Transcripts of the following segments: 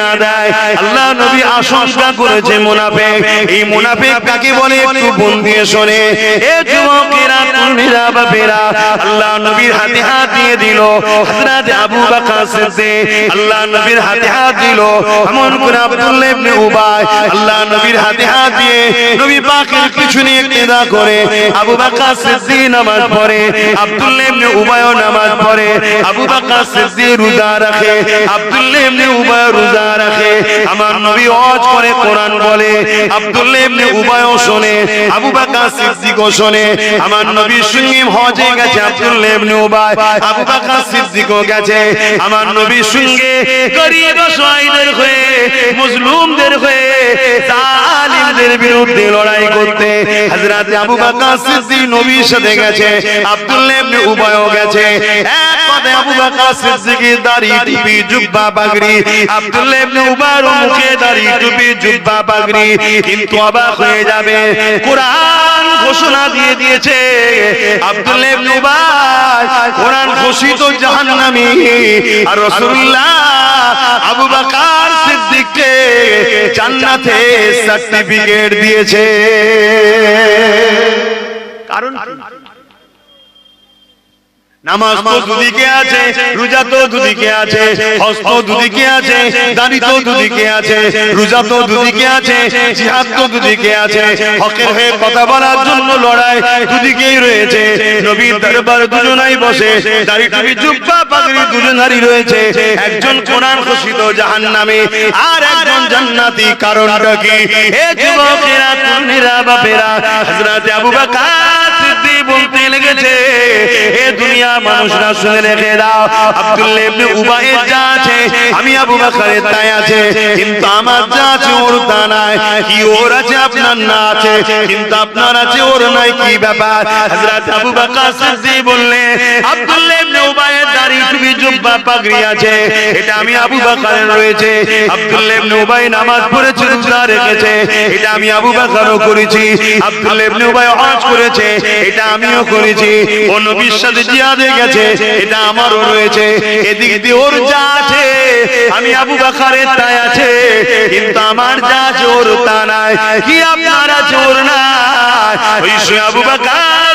না দেয়। আল্লাহ নবী আশঙ্কা করেছে এই কাকে বলে? একটু মন দিয়ে শোনে। এ যুবকেরা আল্লাহ নবীর হাতে হাত দিয়ে দিল। আবু বকর সিদ্দিক, আল্লাহ নবীর হাতে হাত দিল। এমন করে আব্দুল্লাহ ইবনে উবাই, আল্লাহ নবীর হাতে হাত দিয়ে নবী পাকের পিছনে করে। আবু বকর সিদ্দিক নামাজ পড়ে আব্দুল্লাহ ইবনে উবাইও নামাজ পড়ে। আবু বকর সিদ্দিক রোজা রাখে আব্দুল্লাহ ইবনে উবাই রোজা রাখে। আমার নবী ওয়াজ করে, কোরআন বলে। আব্দুল্লাহ ইবনে আবু বকর সিদ্দিকও শোনে। আমার সঙ্গে হজে গেছে আব্দুল্লাহ ইবনে উবাই আবু বকর সিদ্দিকও গেছে। আমার অসহায়দের হয়ে, মজলুমদের হয়ে, জালিমদের বিরুদ্ধে লড়াই করতে। হযরত আবু বকর সিদ্দিক নবীর সাথে গেছে আব্দুল্লাহ ইবনে উবাইও গেছে। এক আবু বকর সিদ্দিকের দাড়ি, টুপি, জুব্বা, পাগড়ি আব্দুল্লাহ ইবনে উবাইর মুখে দাড়ি টুপি, জুব্বা পাগড়ি কিন্তু অবাক হয়ে যাবে। কোরআন ঘোষণা দিয়ে দিয়েছে। আব্দুল্লাহ ইবনে কোরআন ঘোষিত জাহান্নামী। আর রাসূলুল্লাহ আবু বকর সিদ্দিককে জান্নাতে সার্টিফিকেট দিয়েছে। কারণ? নামাজ তো দুদিকে আছে রোজা তো দুদিকে আছে হজ তো দুদিকে আছে দাড়ি তো দুদিকে আছে রোজা তো দুদিকে আছে জিহাদ তো দুদিকে আছে হকের হয়ে কথা বলার জন্য লড়াই দুদিকেই রয়েছে নবীর দরবার দুজনাই বসে দাড়ি টুপি জুব্বা পাগড়ি দুজনারই রয়েছে একজন কোরআন ঘোষিত জাহান্নামে আর একজন জান্নাতি কারণটা কি? হে যুবকেরা তরুণীরা বাপেরা হযরত আবু বকর সিদ্দিক বলতে লেগেছে হে দুনিয়া মানুষরা শুনে রেখে দাও। আব্দুল্লাহ ইবনে উবাইয়ের যা আছে, আমি আবু বকরের তাই আছে, কিন্তু আমার যা আছে ওর তা নাই। কি ওর আছে, আপনার না আছে, কিন্তু আপনার আছে, ওর নাই কি ব্যাপার? হযরত আবু বকর সিদ্দিক বললেন, আব্দুল্লাহ ইবনে উবাইয়ের দাড়ি টুপি জুব্বা পাগড়ি আছে, এটা আমি আবু বকরের রয়েছে। আব্দুল্লাহ ইবনে উবাই নামাজ পড়েছে, রোজা রেখেছে, এটা আমি আবু বকরও করেছি। আব্দুল্লাহ ইবনে উবাই হজ করেছে, এটা আমিও করেছি। ও নবীর সাথে জিহাদে গেছে, এটা আমারও রয়েছে, এদিক দিয়ে ওর যা আছে, আমি আবু বাকারের তাই আছে, কিন্তু আমার যা জোর তা নাই, কি আপনারা জোর না? ওই আবু বকর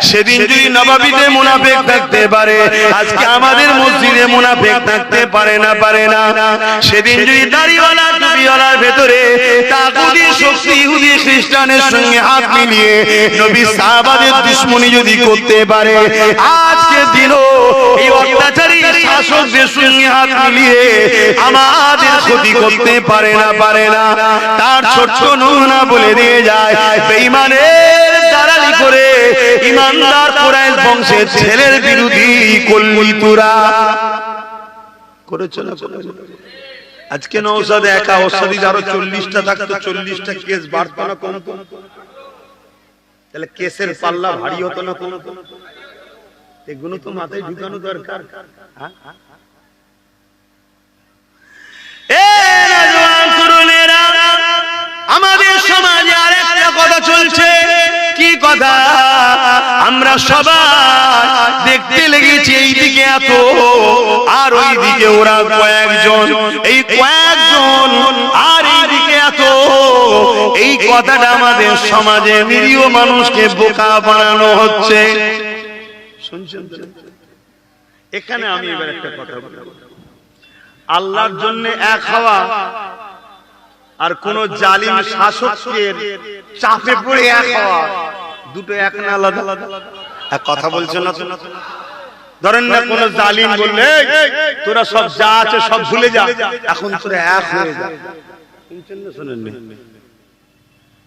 সেদিন যদি নবাবিতে মুনাফেক থাকতে পারে আজকে আমাদের মসজিদে মুনাফেক থাকতে পারে না পারে না। সেদিন যদি দাড়িওয়ালা টুপিওয়ালার ভেতরে তাগুদি শক্তি ইহুদি খ্রিস্টানের সঙ্গে হাত মিলিয়ে নবী সাহাবাদের দুশ্মনী যদি করতে পারে আজকে দিনও এই অত্যাচারী শাসকদের সঙ্গে হাত মিলিয়ে আমাদের ক্ষতি করতে পারে না পারে না। তার ছোট্ট নমুনা বলে দিয়ে যায় বেঈমানের দালালি করে ইমানদার কোরআন বংশের ছেলের বিরোধী করলি তোরা করেছ না? আজকে নৌসাদ একা ওসাদি আরও চল্লিশটা থাকতো, চল্লিশটা কেস বাড়তো না কোন? কোন তাহলে কেসের পাল্লা ভারী হতো না কোন? কোন এগুলো তো মাথায় ঢুকানো দরকার। হ্যাঁ? আমাদের সমাজে আরেকটা কথা চলছে। কি কথা? আমরা সবাই দেখতে লেগেছি এইদিকে এত। আর ওই দিকে ওরা কয়েকজন, এই কয়েকজন আর এইদিকে এত। এই কথাটা আমাদের সমাজে নিরীহ মানুষকে বোকা বানানো হচ্ছে। শুনছেন এখানে আমি এবার একটা কথা বলব আল্লাহর জন্য এক হওয়া আর কোন জালিম শাসকের চাপে পড়ে এক হওয়া দুটো এক না আলাদা। এক কথা বলছো না ধরেন না কোন জালিম বললে তোরা সব যা আছে সব ভুলে যা। এখন তোরা এক হয়ে যা। শুনছেন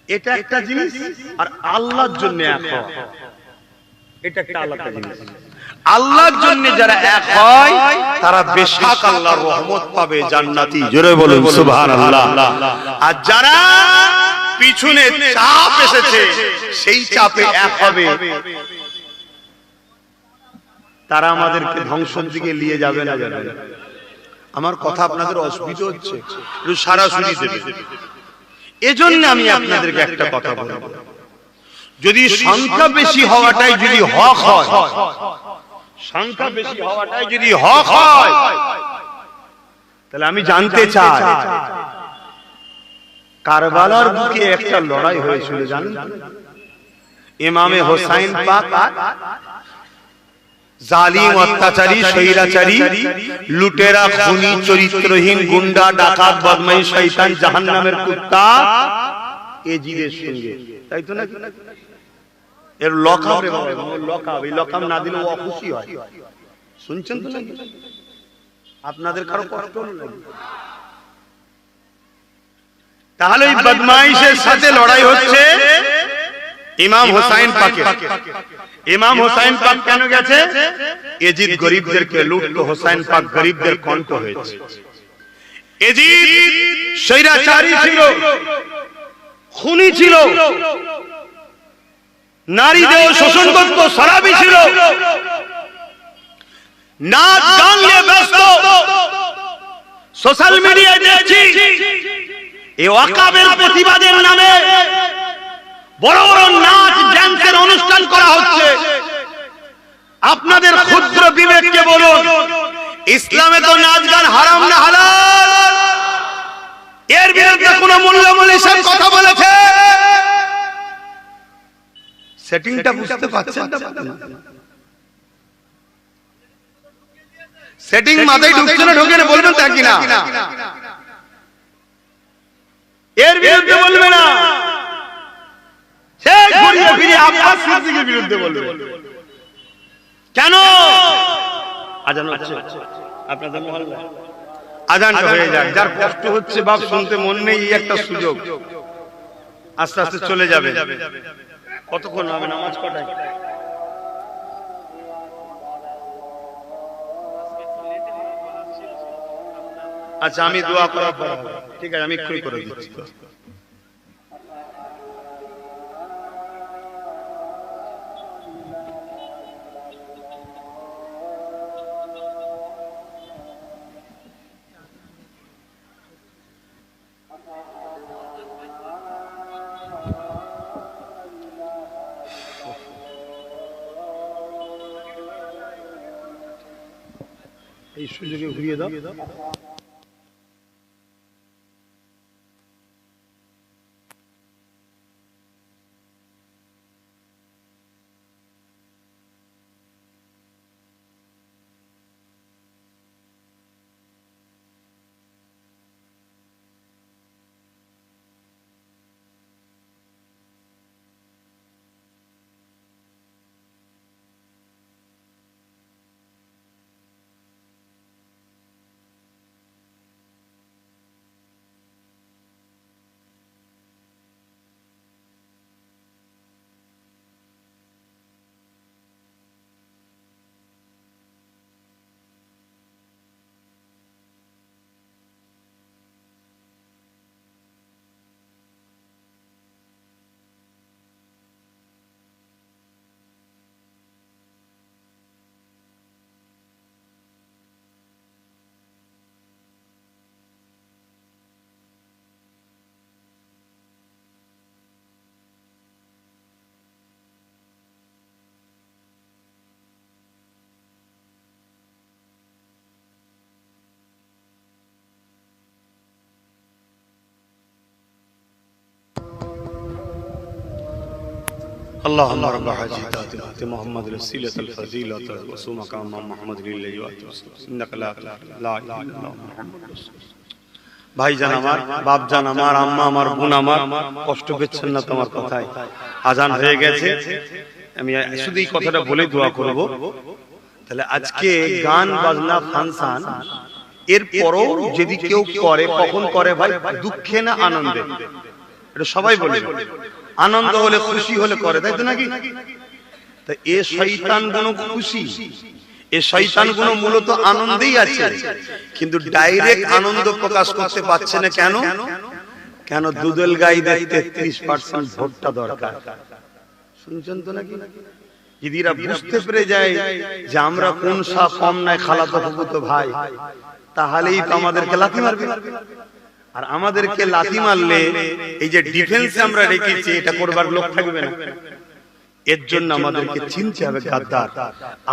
এটা একটা জিনিস আর আল্লাহর জন্য এক এটা একটা আলাদা জিনিস। আল্লাহর জন্য যারা এক হয় তারা বেশাক আল্লাহর রহমত পাবে জান্নাতি। জোরে বলুন সুবহানাল্লাহ। আর যারা পিছনে চাপ এসেছে, সেই চাপে এক হবে। তারা আমাদেরকে ধ্বংসের দিকে নিয়ে যাবে না যাবে আমার কথা আপনাদের অসুবিধা হচ্ছে, একটু সারাসরি দেবে। এজন্য আমি আপনাদেরকে একটা কথা বলব। যদি সংখ্যা বেশি হওয়াটাই যদি হক হয়, সংখ্যা বেশি হওয়াটাই যদি হক হয়, তাহলে আমি জানতে চাই কারবালার বুকে একটা লড়াই হয়েছিল জানেন? ইমামে হোসাইন পাক, জালিম, অত্যাচারী লুটেরা, খুনি, চরিত্রহীন, গুন্ডা, ডাকাত বদমাই জাহান্নামের কুত্তা এজিদের সঙ্গে। তাই তো না এর রে এই না দিলে ও হয়। শুনছেন তো নাকি? আপনাদের কারও কষ্ট হলো নাকি? তাহলে এই বদমাইশের সাথে লড়াই হচ্ছে ইমাম হোসাইন পাকে ইমাম হোসাইন পাক কেন গেছে? এজিদ গরিবদেরকে লুটতো হোসাইন পাক গরিবদের কণ্ঠ হয়েছে। এজিদ স্বৈরাচারী ছিল। খুনি ছিল। নারীদের শোষণ করত সারাবি ছিল। নাচ গান নিয়ে ব্যস্ত। সোশ্যাল মিডিয়ায় দেখছি। এই ওয়াকাবের প্রতিবাদের নামে বড় বড় নাচ ড্যান্সের অনুষ্ঠান করা হচ্ছে। আপনাদের ক্ষুদ্র বিবেককে বলুন, ইসলামে তো নাচ গান হারাম না হালাল। এর বিরুদ্ধে কোন মূল্যমূল্য সব কথা বলেছে? সেটিংটা বুঝতে পারছেন সেটিং মাথায় ঢুকছে না, ঢুকে না, বলবেন তা কিনা? এর বিরুদ্ধে বলবে না। সে ঘুরিয়ে ফিরে আব্বাস সিদ্দিকের বিরুদ্ধে বলবে। কেন? আজান হচ্ছে। আপনাদের মহল্লা আজানটা হয়ে যাক যার কষ্ট হচ্ছে বাপ শুনতে মন নেই এই একটা সুযোগ। আস্তে আস্তে চলে যাবে। কতক্ষণ হবে? নামাজ কটায়? আচ্ছা আমি দোয়া করার পর ঠিক আছে আমি এক্ষুনি করে দিচ্ছি। সুযোগে ঘুরিয়ে দাও। اللهم رب هذه الذات محمد الوسيلة الفضيلة وسوم مقام محمد لله إنك لا لا إله إلا الله محمد رسول الله। ভাইজান আমার বাপজান আমার আম্মা আমার বোন আমার কষ্ট পেচ্ছেন না তোমার কথায় আজান হয়ে গেছে আমি শুধু এই কথাটা বলে দোয়া করব তাহলে আজকে গান বাজনা ফাংশন এর পরও যদি কেউ করে কখন করে ভাই দুঃখে না আনন্দে এটা সবাই বলে আনন্দ হলে খুশি হলে করে তাই তো নাকি? তা এ শয়তানগুলো খুশি। এ শয়তানগুলো মূলত আনন্দেই আছে। কিন্তু ডাইরেক্ট আনন্দ প্রকাশ করতে পারছে না কেন? কেন? দুদল গাইদের তেত্রিশ পার্সেন্ট ভোটটা দরকার। শুনছেন তো নাকি? দিদিরা বুঝতে পেরে যায় যে আমরা কোন সা কম নাই খালাতো ফুকুতো ভাই। তাহলেই তো আমাদেরকে লাথি মারবে। আর আমাদেরকে লাথি মারলে এই যে ডিফেন্সে আমরা রেখেছি এটা করবার লোক থাকবে না। এর জন্য আমাদেরকে চিনতে হবে গাদ্দার।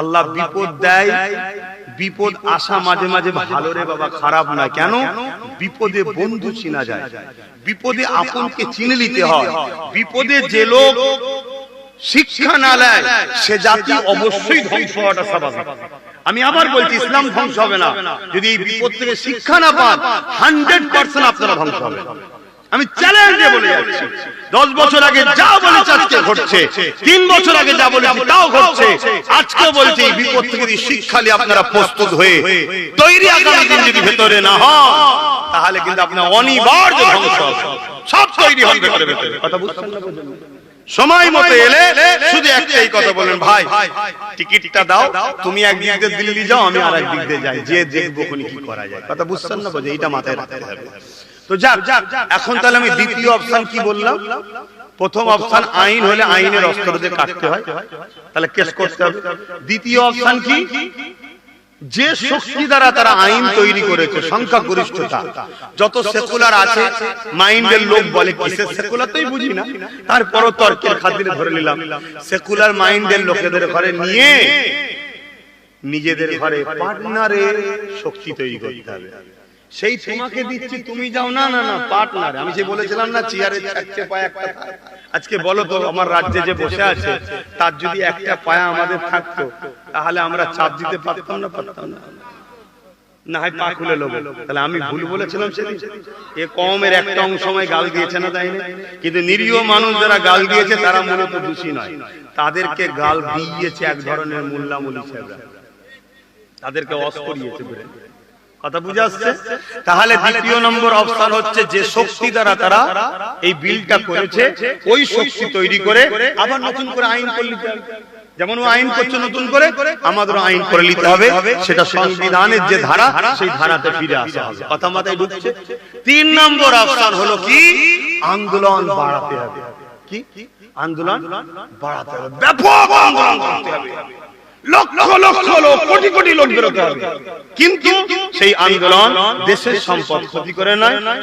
আল্লাহ বিপদ দেয় বিপদ আসা মাঝে মাঝে ভালো রে বাবা খারাপ না কেন? বিপদে বন্ধু চিনা যায়। বিপদে আপনকে চিনে নিতে হয়। বিপদে যে লোক শিক্ষা না নেয় সে জাতি অবশ্যই ধ্বংস হওয়াটা স্বাভাবিক। আমি আবার বলছি, ইসলাম ধ্বংস হবে না। যদি এই বিপদ থেকে শিক্ষা না পান, হান্ড্রেড পার্সেন্ট আপনারা ধ্বংস হবে আমি চ্যালেঞ্জে বলে যাচ্ছি। দশ বছর আগে যা বলেছি আজকে ঘটছে, তিন বছর আগে যা বলেছি তাও ঘটছে। আজকে বলছি বিপদ থেকে যদি শিক্ষা নিয়ে আপনারা প্রস্তুত হয়ে তৈরি আগামী দিন যদি ভেতরে না হন, তাহলে কিন্তু আপনার অনিবার্য ধ্বংস সব তৈরি হবে ভেতরে কথা বুঝছেন না? সময় মতো এলে শুধু একটাই কথা বলেন ভাই টিকিটটা দাও তুমি এক দিক দিয়ে দিল্লি যাও আমি আর দিক দিয়ে যাই যে দেখব কোনি কি করা যায়। কথা বুঝছেন না বোঝে এটা মাথায় রাখতে হবে। তো যাক এখন তাহলে আমি দ্বিতীয় অপশন কি বললাম? প্রথম অপশন আইন হলে আইনের অস্ত্র দিয়ে কাটতে হয়। তাহলে কেস করতে হবে। দ্বিতীয় অপশন কি? যে শক্তি দ্বারা তারা আইন তৈরি করেছে সংখ্যা গরিষ্ঠতা যত সেকুলার আছে মাইন্ডের লোক বলে কিসের সেকুলার তোই বুঝি না। তারপর তর্কের খাতিরে ধরে নিলাম। সেকুলার মাইন্ডের লোকেদের ঘরে নিয়ে নিজেদের ঘরে পার্টনারের শক্তি তৈরি করতে হবে। সেই তোমাকে দিচ্ছি তুমি যাও। না না না পার্টনার আমি যে বলেছিলাম না চেয়ারে চারটে পায়ে একটা আজকে বলো তো আমার রাজ্যে যে বসে আছে তার যদি একটা পায়া আমাদের থাকতো তাহলে আমরা চাপ দিতে পারতাম না পারতাম না। না। হয় পা খুলে লোক তাহলে আমি ভুল বলেছিলাম সেদিন। এ কমের একটা অংশ সময় গাল দিয়েছে না তাই না? কিন্তু নিরীহ মানুষ যারা গাল দিয়েছে তারা মূলত দোষী নয়। তাদেরকে গাল দিয়েছে এক ধরনের মোল্লা মুলি সাহেবরা। তাদেরকে অস করিয়েছে বলে। কথা বুঝে আসছে? তাহলে দ্বিতীয় নম্বর অপশন হচ্ছে যে শক্তি দ্বারা তারা এই বিলটা করেছে ওই শক্তি তৈরি করে আবার নতুন করে আইন করে নিতে হবে যেমন ও আইন করছে নতুন করে আমাদেরও আইন করে নিতে হবে সেটা সংবিধানের যে ধারা সেই ধারাতে ফিরে আসা হবে। কথা মাথায় ঢুকছে। তিন নম্বর অপশন হলো কি? আন্দোলন বাড়াতে হবে। কি? আন্দোলন বাড়াতে হবে। ব্যাপক আন্দোলন করতে হবে।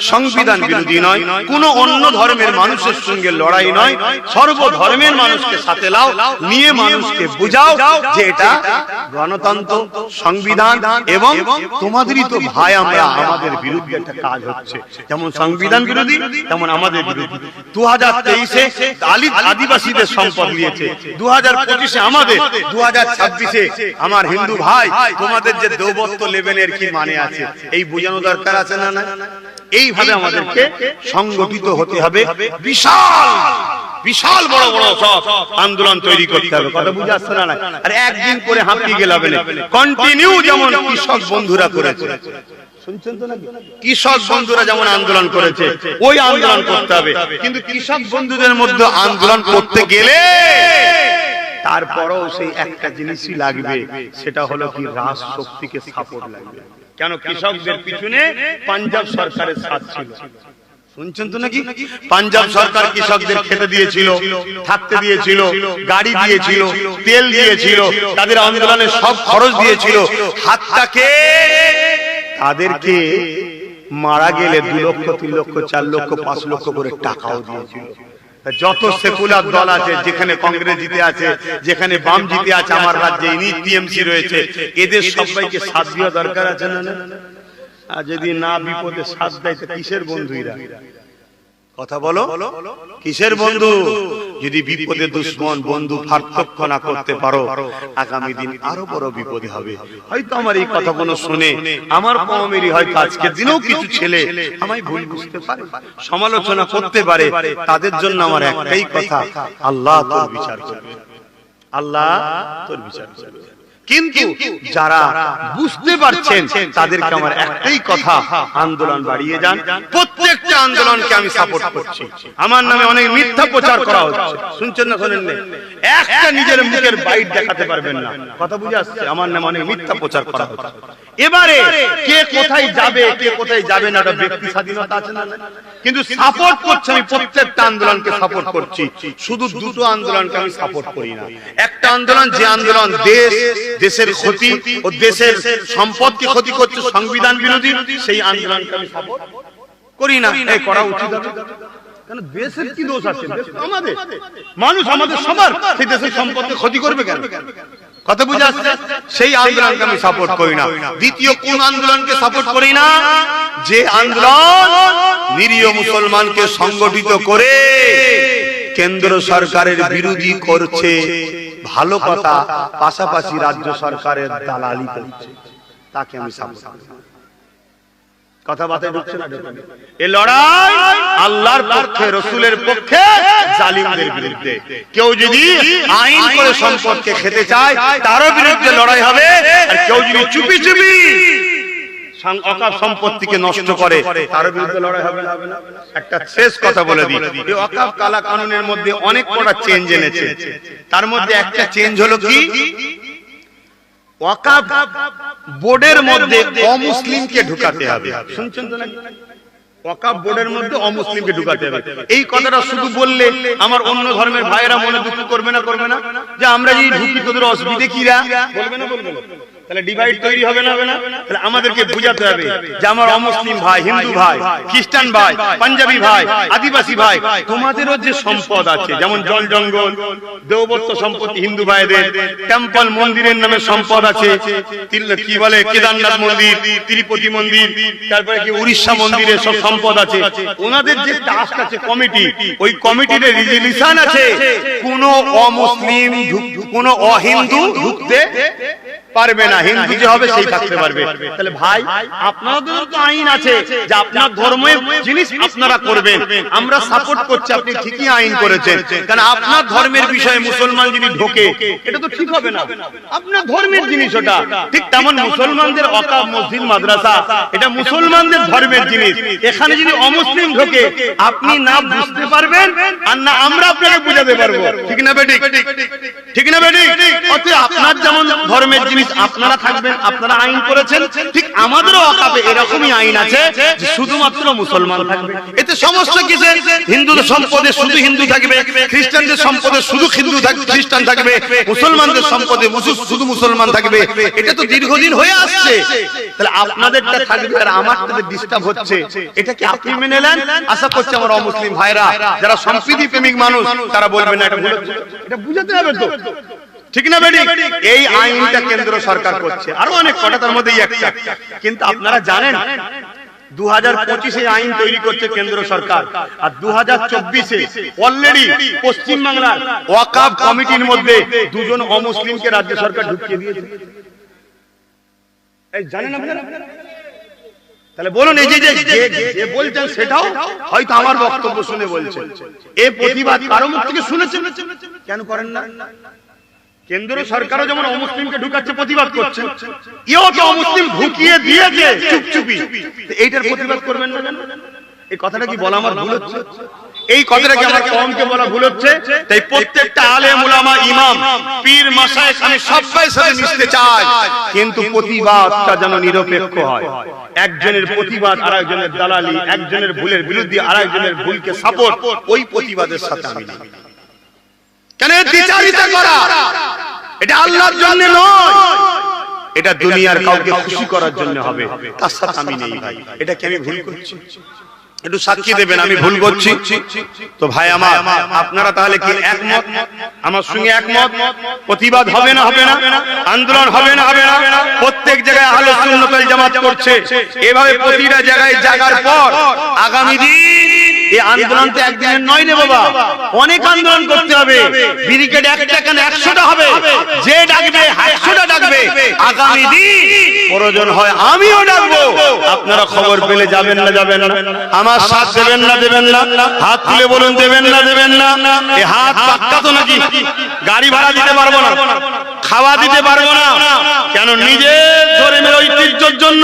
সংবিধান গণতন্ত্র, সংবিধান এবং তোমাদেরই তো ভাই আমরা, আমাদের বিরুদ্ধে একটা কাজ হচ্ছে। যেমন সংবিধান বিরোধী, তেমন আমাদের বিরোধী। দু হাজার তেইশে আদিবাসীদের সম্পদ নিয়েছে দু আমাদের দু হাজার ছাব্বিশে আমার হিন্দু ভাই তোমাদের যে দৌবত্ব লেভেলের কি মানে আছে এই বোঝানো দরকার আছে না না এইভাবে আমাদেরকে সংগঠিত হতে হবে বিশাল বিশাল বড় বড় সব আন্দোলন তৈরি করতে হবে কথা বুঝে আসছে না না? আর একদিন করে হাঁপিয়ে গেলে হবে কন্টিনিউ যেমন কৃষক বন্ধুরা করেছে কৃষক বন্ধুরা যেমন আন্দোলন করেছে ওই আন্দোলন করতে হবে কিন্তু কৃষক বন্ধুদের মধ্যে আন্দোলন করতে গেলে তারপরও সেই একটা জিনিসই লাগবে। সেটা হলো কি রাজ শক্তিকে সাপোর্ট লাগবে। কেন কৃষকদের পিছনে পাঞ্জাব সরকারের সাথ ছিল। শুনছেন তো নাকি? পাঞ্জাব সরকার কৃষকদের খেতে দিয়েছিল থাকতে দিয়েছিল গাড়ি দিয়েছিল তেল দিয়েছিল তাদের আন্দোলনের সব খরচ দিয়েছিল। হাতটাকে তাদেরকে মারা গেলে দু লক্ষ তিন লক্ষ চার লক্ষ পাঁচ লক্ষ করে টাকাও দিয়েছিল। যত সেকুলার দল আছে যেখানে কংগ্রেস জিতে আছে যেখানে বাম জিতে আছে আমার রাজ্যে ইনি টিএমসি রয়েছে। এদের সবাইকে সাথ দেওয়া দরকার আছে না? আর যদি না বিপদে সাথ দেয় তো কিসের বন্ধু এরা কথা বলো। কিসের বন্ধু? যদি বিপদে দুশ্মন বন্ধু পার্থক্য না করতে পারো, আগামী দিন আরও বড় বিপদে হবে। হয়তো আমার এই কথাগুলো শুনে আমার কমেরই হয়তো আজকের দিনেও কিছু ছেলে আমায় ভুল বুঝতে পারে, সমালোচনা করতে পারে, তাদের জন্য আমার একটাই কথা, আল্লাহ তোর বিচার করবে। আল্লাহ তোর বিচার করবে। কিন্তু যারা বুঝতে পারছেন তাদেরকে আমার একটাই কথা আন্দোলন বাড়িয়ে যান। প্রত্যেকটা আন্দোলনকে আমি সাপোর্ট করছি। আমার নামে অনেক মিথ্যা প্রচার করা হচ্ছে। শুনছেন না শোনেন একটা নিজের মুখের বাইট দেখাতে পারবেন না। কথা বুঝে আসছে? আমার নামে অনেক মিথ্যা প্রচার করা হচ্ছে। এবারে কে কোথায় যাবে কে কোথায় যাবে না ওটা ব্যক্তি স্বাধীনতা আছে না কিন্তু সাপোর্ট করছি আমি প্রত্যেকটা আন্দোলনকে সাপোর্ট করছি। শুধু দুটো আন্দোলনকে আমি সাপোর্ট করি না একটা আন্দোলন যে আন্দোলন দেশ দেশের ক্ষতি ও দেশের সম্পদকে ক্ষতি করছে সংবিধান বিরোধী সেই আন্দোলনকে আমি সাপোর্ট করি না। এই করা উচিত কেন দেশের কি দোষ আছে? আমাদের। মানুষ আমাদের সবার। সেই দেশের সম্পদকে ক্ষতি করবে কেন? কথা বুঝে আসছে? সেই আন্দোলনকে আমি সাপোর্ট করি না। দ্বিতীয় কোন আন্দোলনকে সাপোর্ট করি না? যে আন্দোলন নিরীহ মুসলমানকে সংগঠিত করে কেন্দ্র সরকারের বিরোধী করছে। ভালো কথা পাশাপাশি রাজ্য সরকারের দালালি করছে। তাকে আমি সাপোর্ট করি ঢুকছে না এ লড়াই আল্লাহর পক্ষে রসুলের পক্ষে জালিমদের বিরুদ্ধে। কেউ যদি আইন করে সম্পদকে খেতে চায় তারও বিরুদ্ধে লড়াই হবে আর কেউ যদি চুপি চুপি অকাপ সম্পত্তিকে নষ্ট করে। তার বিরুদ্ধে লড়াই হবে না। একটা শেষ কথা বলে দিই। এই অকাপ কালা কানুনের মধ্যে অনেক কটা চেঞ্জ এনেছে। তার মধ্যে একটা চেঞ্জ হলো কি? ওয়াকাফ বোর্ডের মধ্যে অমুসলিমকে ঢুকাতে হবে। শুনছেন তো নাকি? ওয়াকাফ বোর্ডের মধ্যে অমুসলিমকে ঢুকাতে হবে। এই কথাটা শুধু বললে আমার অন্য ধর্মের ভাইয়েরা মনে দুঃখ করবে না করবে না? যে আমরা যদি ঢুকি তোদের অসুবিধে কিরা? বলবে না বলবে না। তাহলে ডিভাইড তৈরি হবে না হবে না? তাহলে আমাদেরকে বুঝাতে হবে যে আমার অমুসলিম ভাই হিন্দু ভাই খ্রিস্টান ভাই পাঞ্জাবি ভাই আদিবাসী ভাই তোমাদেরও যে সম্পদ আছে যেমন জল জঙ্গল দেবত্ব সম্পত্তি হিন্দু ভাইদের টেম্পল মন্দিরের নামে সম্পদ আছে কি বলে কেদারনাথ মন্দির তিরুপতি মন্দির তারপরে কি উড়িষ্যা মন্দিরের সব সম্পদ আছে? ওনাদের যে টাস্ক আছে কমিটি ওই কমিটির রেজলিউশন আছে কোন অমুসলিম কোন অহিন্দু ঢুকতে পারবে না হিন্দু যে হবে সেই থাকতে পারবে। তাহলে ভাই আপনাদের তো আইন আছে যে আপনার ধর্মের জিনিস আপনারা করবেন। আমরা সাপোর্ট করছি আপনি ঠিকই আইন করেছেন। কারণ আপনার ধর্মের বিষয়ে মুসলমান যদি ঢোকে এটা তো ঠিক হবে না। আপনার ধর্মের জিনিস ওটা। ঠিক তেমন মুসলমানদের অকাব মসজিদ মাদ্রাসা এটা মুসলমানদের ধর্মের জিনিস। এখানে যদি অমুসলিম ঢোকে আপনি না বুঝতে পারবেন আর না আমরা আপনাকে বুঝাতে পারব। ঠিক না বেটি ঠিক? না বেটি আপনার যেমন ধর্মের জিনিস আপনারা থাকবেন, আপনারা আইন করেছেন, ঠিক আমাদেরও অকাপে এরকমই আইন আছে যে শুধুমাত্র মুসলমান থাকবে। এতে সমস্যা কিসে হিন্দুদের সম্পদে শুধু হিন্দু থাকবে, খ্রিস্টানদের সম্পদে শুধু হিন্দু থাকবে খ্রিস্টান থাকবে, মুসলমানদের সম্পদে শুধু মুসলমান থাকবে। এটা তো দীর্ঘদিন হয়ে আসছে। তাহলে আপনাদেরটা থাকবে আর আমারটা ডিস্টার্ব হচ্ছে। এটা কি আপনি মেনে নেন? আশা করছি আমার অমুসলিম ভাইরা, যারা সম্প্রীতি প্রেমিক মানুষ, তারা বলবেন এটা বুঝাতে হবে তো। ঠিক না বেটি? এই আইনটা কেন্দ্র সরকার করছে। আরও অনেক কটা, তার একটা। কিন্তু আপনারা জানেন দু হাজার আইন তৈরি করছে কেন্দ্র সরকার। আর দু হাজার চব্বিশে অলরেডি পশ্চিমবাংলার ওয়াকাব কমিটির মধ্যে দুজন অমুসলিমকে রাজ্য সরকার ঢুকিয়ে দিয়েছে। জানেন তাহলে বলুন, এই যে, যে- বলছেন সেটাও হয়তো আমার বক্তব্য শুনে বলছেন। এ কারও মুখ থেকে শুনেছেন? কেন করেন না? কেন্দ্র সরকারও যেমন অমুসলিমকে ঢুকাচ্ছে প্রতিবাদ করছে এও তো অমুসলিম ঢুকিয়ে দিয়েছে চুপচুপি। এইটার প্রতিবাদ করবেন না এই কথাটা কি বলা আমার ভুল হচ্ছে? এই কথাটাকে আমার কমকে বলা ভুল হচ্ছে? তাই প্রত্যেকটা আলেম উলামা ইমাম পীর মাসায়েখ আমি সবাই সাথে মিশতে চাই কিন্তু প্রতিবাদটা যেন নিরপেক্ষ হয়। একজনের প্রতিবাদ আর একজনের দালালি একজনের ভুলের বিরুদ্ধে আর একজনের ভুলকে সাপোর্ট ওই প্রতিবাদের সাথে আমি নেই। কেন করা? এটা আল্লাহর জন্য নয়। এটা দুনিয়ার কাউকে খুশি করার জন্য হবে। তার সাথে আমি নেই ভাই। এটা কি আমি ভুল করছি। একটু সাক্ষী দেবেন আমি ভুল করছি। তো ভাই আমার আপনারা তাহলে কি একমত? আমার সঙ্গে একমত? প্রতিবাদ হবে না? হবে না? আন্দোলন হবে না? হবে না? প্রত্যেক জায়গায় সুন্নতাল জামাত করছে। এভাবে প্রতিটা জায়গায় জাগার পর আগামী দিন এই আন্দোলন তো একদিনের নয় রে বাবা। অনেক আন্দোলন করতে হবে। ব্রিগেড একটা কেন একশোটা হবে। যে ডাকবে একশোটা আগামী দিন প্রয়োজন হয় আমিও ডাকবো। আপনারা খবর পেলে যাবেন না যাবেন না। আমার সাথ দেবেন না দেবেন না। হাত তুলে বলুন, দেবেন না দেবেন না। হাত পাক্কা তো নাকি? গাড়ি ভাড়া দিতে পারব না। খাওয়া দিতে পারব না। কেন নিজের ধর্মের ঐতিহ্যের জন্য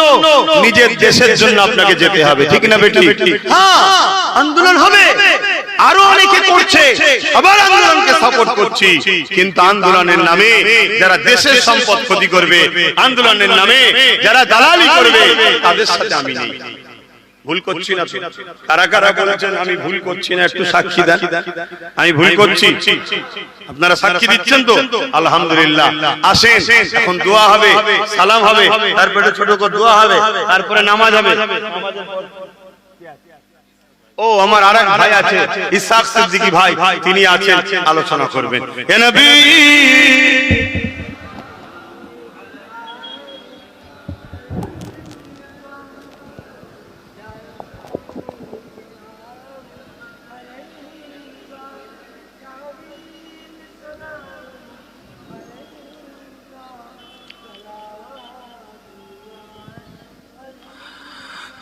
নিজের দেশের জন্য আপনাকে যেতে হবে। ঠিক না, বেটি? হ্যাঁ আন্দোলন হবে। আরও অনেকে করছে। আবার আন্দোলনকে সাপোর্ট করছি। কিন্তু আন্দোলনের নামে যারা দেশের সম্পদ ক্ষতি করবে, আন্দোলনের নামে যারা দালালি করবে, তাদের সাথে আমি নেই। ভুল করছি না একটু সাক্ষী আমি ভুল করছি। আপনারা সাক্ষী দিচ্ছেন তো? আলহামদুলিল্লাহ। এখন দোয়া হবে, সালাম হবে, তারপরে ছোট করে দোয়া হবে, তারপরে নামাজ হবে। ও আমার আরেক ভাই আছে ইসাক সিদ্দিকী ভাই তিনি আছেন আলোচনা করবেন এ নবী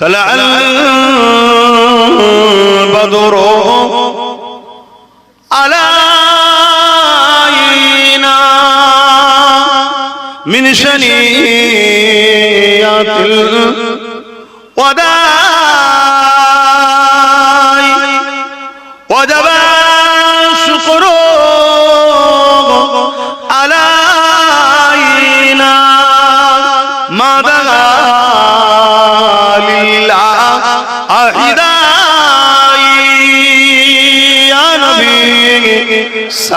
طلع করো। আলাইনা মিনশনিয়াতিল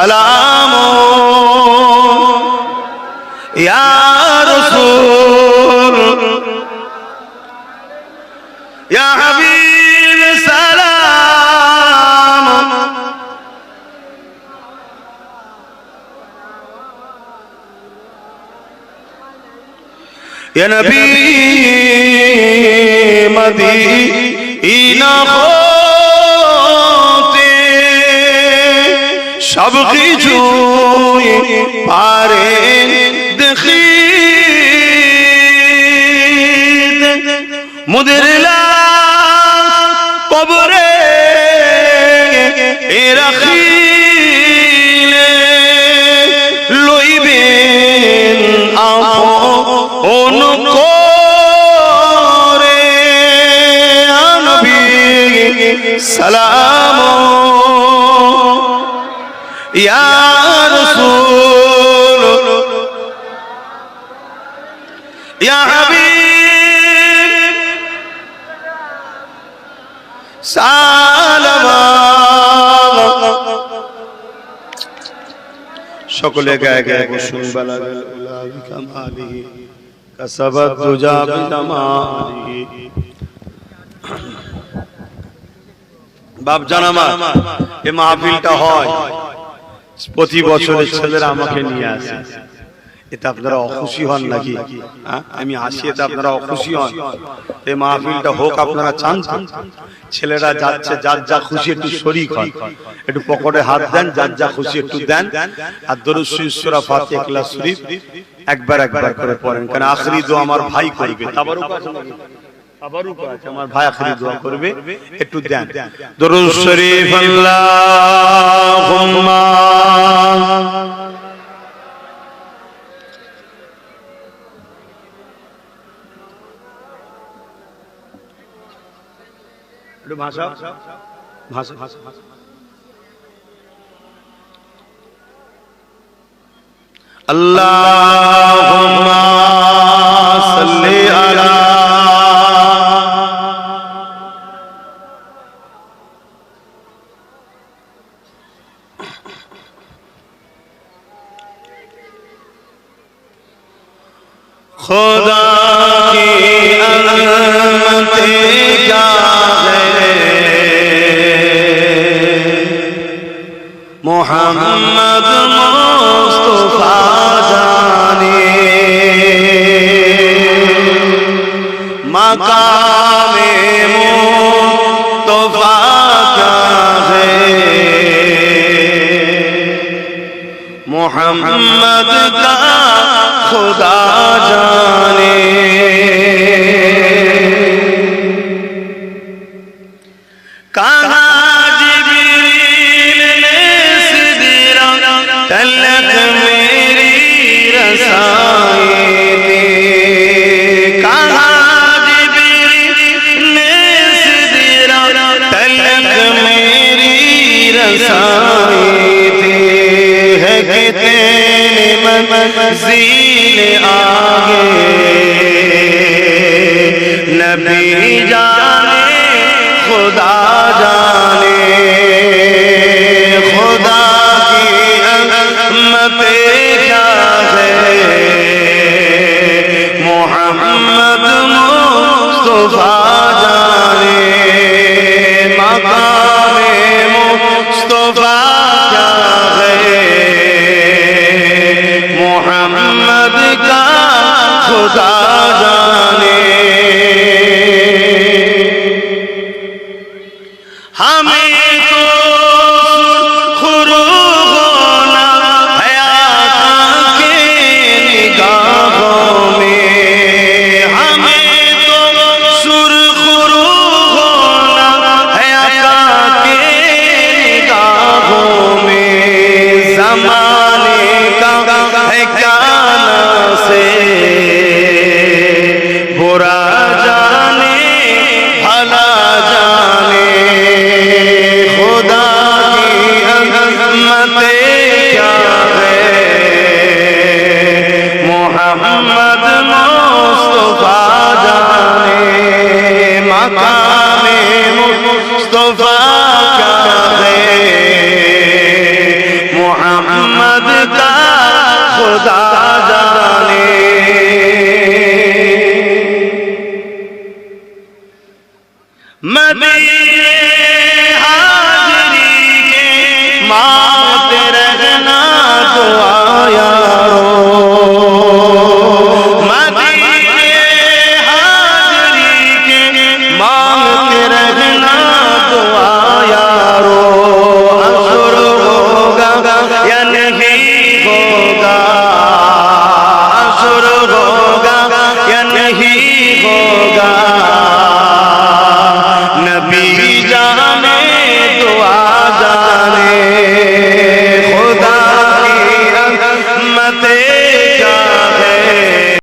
سلام يا رسول يا حبيب سلام يا نبي مدينة সব কিছু পারে দেখি। মুদের কবরে এ রাখিলে লইবেন করে। সালাম সকলে গায়ে গায়ে বিজামালিহি বাপ জানামা এ মাহফিলটা হয়। প্রতি বছরের ছেলেরা আমাকে নিয়ে আসে। এটা আপনারা অখুশি হন নাকি? হ্যাঁ? আমি আসি এটা আপনারা অখুশি হন। এই মাহফিলটা হোক আপনারা চান ছেলেরা যাচ্ছে যার যা খুশি একটু শরিক হয় একটু পকেটে হাত দেন, যার যা খুশি একটু দেন। আর দরুদ সুরা ফাতিহা, ইখলাস শরীফ একবার একবার করে পড়েন। কারণ আখরি দোয়া আমার ভাই করবে? আবারও কথা আছে, আমার ভাই আখরি দোয়া করবে একটু দেন। দরুদ শরীফ আল্লাহুম্মা। একটু ভাষা ভাষা ভাষা আল্লাহুম্মা সাল্লি আলা खुदा میری رسائی کا ٹھنڈ میری رسائی من منزل آگے۔ نبی جانے خدا جانے۔ उम्मते क्या है मोहम्मद मुस्तफा जाने माता